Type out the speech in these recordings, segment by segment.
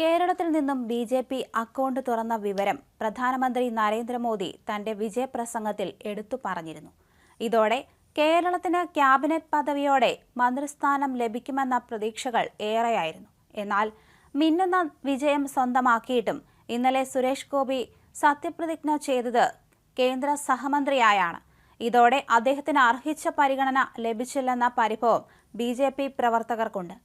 കേരളത്തിൽ നിന്നും B J P account തുറന്ന വിവരം പ്രധാനമന്ത്രി നരേന്ദ്രമോദി തന്റെ വിജയപ്രസംഗത്തിൽ എടുത്തു പറഞ്ഞിരുന്നു. ഇതോടെ കേരളത്തിന് ക്യാബിനറ്റ് പദവിയോടെ മന്ത്രിസ്ഥാനം ലഭിക്കുമെന്ന പ്രതീക്ഷകൾ ഏറെയായിരുന്നു. എന്നാൽ മിന്നുന്ന വിജയം സ്വന്തമാക്കിയിട്ടും ഇന്നലെ സുരേഷ് ഗോപി സത്യപ്രതിജ്ഞ ചെയ്തത് കേന്ദ്ര സഹമന്ത്രിയായാണ്. ഇതോടെ അദ്ദേഹത്തിന് അർഹിച്ച പരിഗണന ലഭിച്ചില്ലെന്ന പരിഭവം ബി പ്രവർത്തകർക്കുണ്ട്.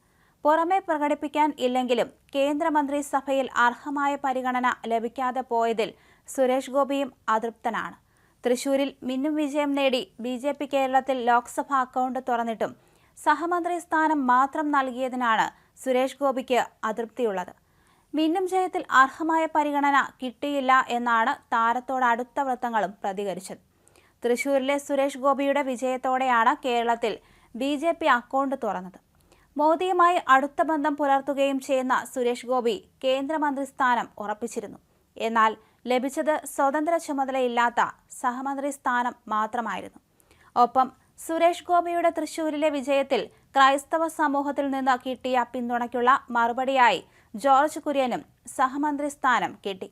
പുറമെ പ്രകടിപ്പിക്കാൻ ഇല്ലെങ്കിലും കേന്ദ്രമന്ത്രിസഭയിൽ അർഹമായ പരിഗണന ലഭിക്കാതെ പോയതിൽ സുരേഷ് ഗോപിയും അതൃപ്തനാണ്. തൃശൂരിൽ മിന്നും വിജയം നേടി ബി ജെ പി കേരളത്തിൽ ലോക്സഭ അക്കൗണ്ട് തുറന്നിട്ടും സഹമന്ത്രി സ്ഥാനം മാത്രം നൽകിയതിനാണ് സുരേഷ് ഗോപിക്ക് അതൃപ്തിയുള്ളത്. മിന്നും ജയത്തിൽ അർഹമായ പരിഗണന കിട്ടിയില്ല എന്നാണ് താരത്തോട് അടുത്ത വൃത്തങ്ങളും പ്രതികരിച്ചത്. തൃശൂരിലെ സുരേഷ് ഗോപിയുടെ വിജയത്തോടെയാണ് കേരളത്തിൽ ബി അക്കൗണ്ട് തുറന്നത്. മോദിയുമായി അടുത്ത ബന്ധം പുലർത്തുകയും ചെയ്യുന്ന സുരേഷ് ഗോപി കേന്ദ്രമന്ത്രി സ്ഥാനം ഉറപ്പിച്ചിരുന്നു. എന്നാൽ ലഭിച്ചത് സ്വതന്ത്ര ചുമതലയില്ലാത്ത സഹമന്ത്രി സ്ഥാനം മാത്രമായിരുന്നു. ഒപ്പം സുരേഷ് ഗോപിയുടെ തൃശൂരിലെ വിജയത്തിൽ ക്രൈസ്തവ സമൂഹത്തിൽ നിന്ന് കിട്ടിയ പിന്തുണയ്ക്കുള്ള മറുപടിയായി ജോർജ് കുര്യനും സഹമന്ത്രി സ്ഥാനം കിട്ടി.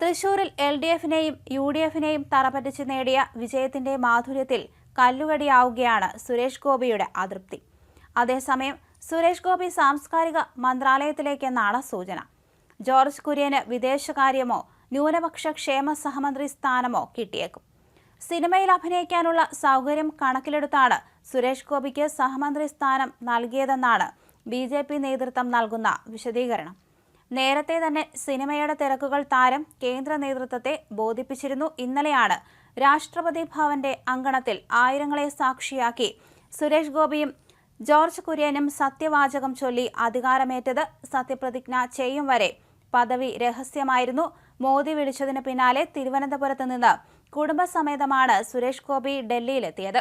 തൃശൂരിൽ എൽ ഡി എഫിനെയും യു ഡി എഫിനെയും തറപറ്റിച്ച് നേടിയ വിജയത്തിന്റെ മാധുര്യത്തിൽ കല്ലുകടിയാവുകയാണ് സുരേഷ് ഗോപിയുടെ അതൃപ്തി. അതേസമയം സുരേഷ് ഗോപി സാംസ്കാരിക മന്ത്രാലയത്തിലേക്കെന്നാണ് സൂചന. ജോർജ് കുര്യന് വിദേശകാര്യമോ ന്യൂനപക്ഷ ക്ഷേമ സഹമന്ത്രി സ്ഥാനമോ കിട്ടിയേക്കും. സിനിമയിൽ അഭിനയിക്കാനുള്ള സൗകര്യം കണക്കിലെടുത്താണ് സുരേഷ് ഗോപിക്ക് സഹമന്ത്രി സ്ഥാനം നൽകിയതെന്നാണ് ബി ജെ പി നേതൃത്വം നൽകുന്ന വിശദീകരണം. നേരത്തെ തന്നെ സിനിമയുടെ തിരക്കുകൾ താരം കേന്ദ്ര നേതൃത്വത്തെ ബോധിപ്പിച്ചിരുന്നു. ഇന്നലെയാണ് രാഷ്ട്രപതി ഭവന്റെ അങ്കണത്തിൽ ആയിരങ്ങളെ സാക്ഷിയാക്കി സുരേഷ് ഗോപിയും ജോർജ് കുര്യനും സത്യവാചകം ചൊല്ലി അധികാരമേറ്റത് സത്യപ്രതിജ്ഞ ചെയ്യും വരെ. പദവി രഹസ്യമായിരുന്നു. മോദി വിളിച്ചതിന് പിന്നാലെ തിരുവനന്തപുരത്ത് നിന്ന് കുടുംബസമേതമാണ് സുരേഷ് ഗോപി ഡൽഹിയിലെത്തിയത്.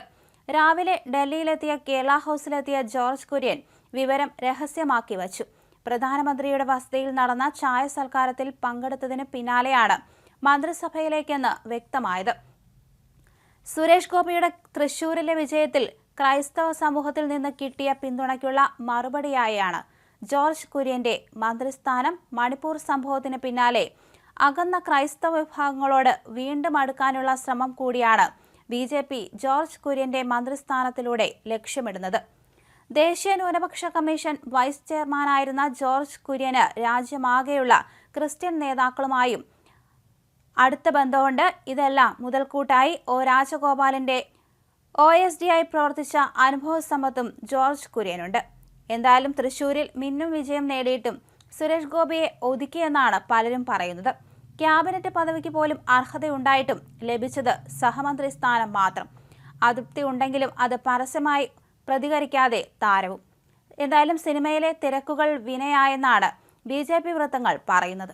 രാവിലെ ഡൽഹിയിലെത്തിയ കേരള ഹൌസിലെത്തിയ ജോർജ് കുര്യൻ വിവരം രഹസ്യമാക്കി വച്ചു. പ്രധാനമന്ത്രിയുടെ വസതിയിൽ നടന്ന ചായ സൽക്കാരത്തിൽ പങ്കെടുത്തതിന് പിന്നാലെയാണ് മന്ത്രിസഭയിലേക്കെന്ന് വ്യക്തമായത്. സുരേഷ് ഗോപിയുടെ തൃശൂരിലെ വിജയത്തിൽ ക്രൈസ്തവ സമൂഹത്തിൽ നിന്ന് കിട്ടിയ പിന്തുണയ്ക്കുള്ള മറുപടിയായാണ് ജോർജ് കുര്യന്റെ മന്ത്രിസ്ഥാനം മണിപ്പൂർ സംഭവത്തിന് പിന്നാലെ. അകന്ന ക്രൈസ്തവ വിഭാഗങ്ങളോട് വീണ്ടും അടുക്കാനുള്ള ശ്രമം കൂടിയാണ് ബി ജെ പി ജോർജ് കുര്യന്റെ മന്ത്രിസ്ഥാനത്തിലൂടെ ലക്ഷ്യമിടുന്നത്. ദേശീയ ന്യൂനപക്ഷ കമ്മീഷൻ വൈസ് ചെയർമാനായിരുന്ന ജോർജ് കുര്യന് രാജ്യമാകെയുള്ള ക്രിസ്ത്യൻ നേതാക്കളുമായും അടുത്ത ബന്ധമുണ്ട്. ഇതെല്ലാം മുതൽക്കൂട്ടായി ഒ രാജഗോപാലിന്റെ ഒ എസ് ഡി ആയി പ്രവർത്തിച്ച അനുഭവ സമ്പത്തും ജോർജ് കുര്യനുണ്ട്. എന്തായാലും തൃശൂരിൽ മിന്നും വിജയം നേടിയിട്ടും സുരേഷ് ഗോപിയെ ഒതുക്കിയെന്നാണ് പലരും പറയുന്നത്. ക്യാബിനറ്റ് പദവിക്ക് പോലും അർഹതയുണ്ടായിട്ടും ലഭിച്ചത് സഹമന്ത്രി സ്ഥാനം മാത്രം. അതൃപ്തി ഉണ്ടെങ്കിലും അത് പരസ്യമായി പ്രതികരിക്കാതെ താരവും. എന്തായാലും സിനിമയിലെ തിരക്കുകൾ വിനയായെന്നാണ് ബി ജെ പി വൃത്തങ്ങൾ പറയുന്നത്.